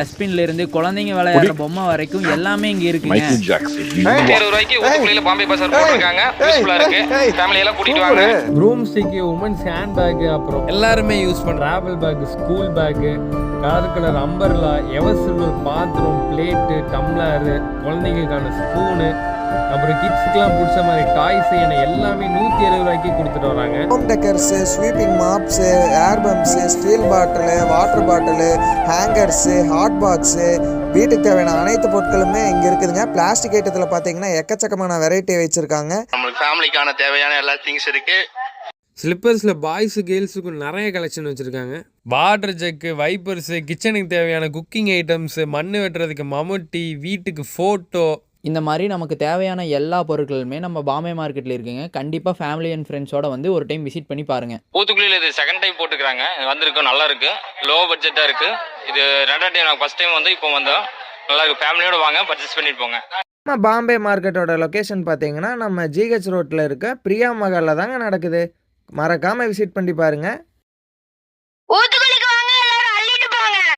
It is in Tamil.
டஸ்ட்பின்ல இருந்து குழந்தைங்க விளையாடுற பொம்மை வரைக்கும் எல்லாமே இங்க இருக்குங்க. மைக்கேல் ஜாக்சன் நூத்தி இருபது ரூபாய்க்கு ஊத்துக்குள்ள பாம்பே பசார் போட்டிருக்காங்க. யூஸ்ஃபுல்லா இருக்கு ஃபேமிலி எல்லாம் கூட்டிட்டு வாங்க. Broom stick womens hand bag அப்புறம் எல்லாருமே யூஸ் பண்ணுற travel bag school bag colour colour umbrella ever silver bathroom plate tumbler குழந்தைங்களுக்கான spoon அப்புறம் கிட்ஸுக்கெலாம் பிடிச்ச மாதிரி டாய்ஸ் என எல்லாமே நூற்றி இருபது ரூபாய்க்கு கொடுத்துட்டு வராங்க. Home decors sweeping mops air pumps steel bottle water bottle hangers hot box வீட்டுக்கு தேவையான அனைத்து பொருட்களுமே இங்கே இருக்குதுங்க. பிளாஸ்டிக் ஐட்டத்தில் பார்த்தீங்கன்னா எக்கச்சக்கமான வெரைட்டி வச்சுருக்காங்க. நம்மளுக்கு ஃபேமிலிக்கான தேவையான எல்லா திங்ஸ் இருக்கு. ஸ்லிப்பர்ஸில் பாய்ஸு கேர்ள்ஸுக்கும் நிறைய கலெக்ஷன் வச்சுருக்காங்க. வாட்டர் ஜக்கு வைப்பர்ஸு கிச்சனுக்கு தேவையான குக்கிங் ஐட்டம்ஸு மண் வெட்டுறதுக்கு மம்முட்டி வீட்டுக்கு ஃபோட்டோ இந்த மாதிரி நமக்கு தேவையான எல்லா பொருட்களுமே நம்ம பாம்பே மார்க்கெட்ல இருக்குங்க. கண்டிப்பா ஃபேமிலி அண்ட் ஃப்ரெண்ட்ஸோட வந்து ஒரு டைம் விசிட் பண்ணி பாருங்க. ஊத்துக்குளியில் இது செகண்ட் டைம் போட்டுக்கிறாங்க. வந்திருக்கு நல்லா இருக்கு. லோ பட்ஜெட்டா இருக்கு. இது ரெண்டாவது டைம் ஃபர்ஸ்ட் டைம் வந்து இப்போ வந்தோம் நல்லா இருக்கு. ஃபேமிலியோட வாங்க பர்ச்சேஸ் பண்ணிட்டு போங்க. நம்ம பாம்பே மார்க்கெட்டோட லொக்கேஷன் பார்த்தீங்கன்னா நம்ம ஜிஹெச் ரோட்டில் இருக்க பிரியா மகாலில் தாங்க நடக்குது. மறக்காமல் விசிட் பண்ணி பாருங்கள்